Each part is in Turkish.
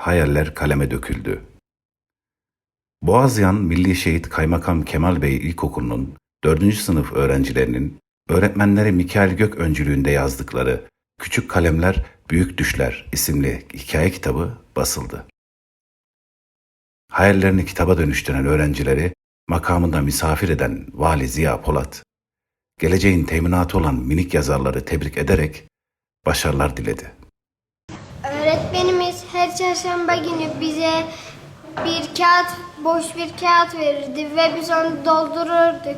hayaller kaleme döküldü. Boğazyan Milli Şehit Kaymakam Kemal Bey İlkokulu'nun 4. sınıf öğrencilerinin öğretmenleri Mikail Gök öncülüğünde yazdıkları Küçük Kalemler Büyük Düşler isimli hikaye kitabı basıldı. Hayallerini kitaba dönüştüren öğrencileri makamında misafir eden Vali Ziya Polat, geleceğin teminatı olan minik yazarları tebrik ederek başarılar diledi. Her çarşamba günü bize bir kağıt, boş bir kağıt verirdi ve biz onu doldururduk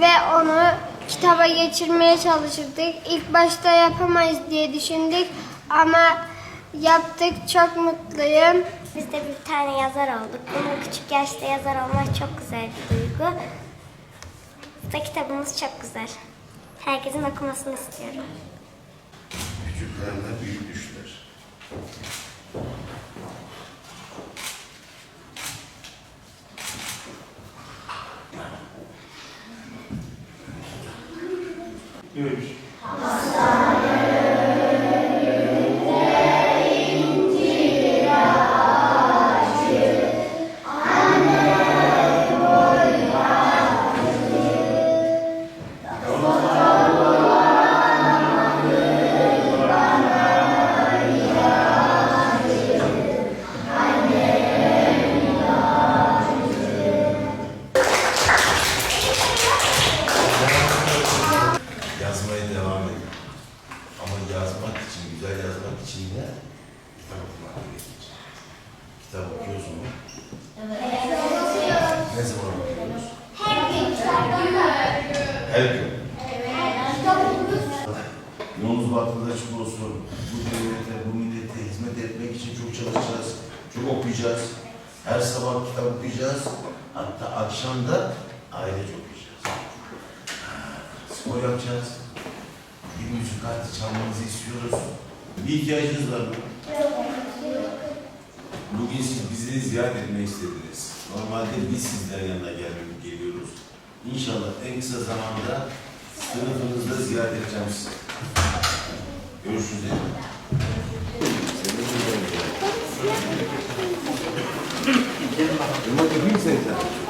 ve onu kitaba geçirmeye çalışırdık. İlk başta yapamayız diye düşündük ama yaptık. Çok mutluyum. Biz de bir tane yazar olduk. Bunun küçük yaşta yazar olmak çok güzel bir duygu. Bu da kitabımız çok güzel. Herkesin okumasını istiyorum. Küçük kalemler büyük düşler. Neymiş? Yazmaya devam edin. Ama yazmak için, güzel yazmak için de kitap okumak gerekir. Kitap okuyorsun mu? Ne zaman okuyoruz? Her gün. Her gün. Yolunuz bahtında açık olsun. Bu devlete, bu millete hizmet etmek için çok çalışacağız. Çok okuyacağız. Her sabah kitap okuyacağız. Hatta akşam da ailece okuyacağız. Spor yapacağız müzik kartı çalmanızı istiyoruz. Bir ihtiyacınız var mı? Bugün siz bizi ziyaret etmek istediniz. Normalde biz sizlerin yanına gelmek geliyoruz. İnşallah en kısa zamanda sınıfınızda ziyaret edeceğim sizi. Görüşürüz. Elma yapayım mı sen?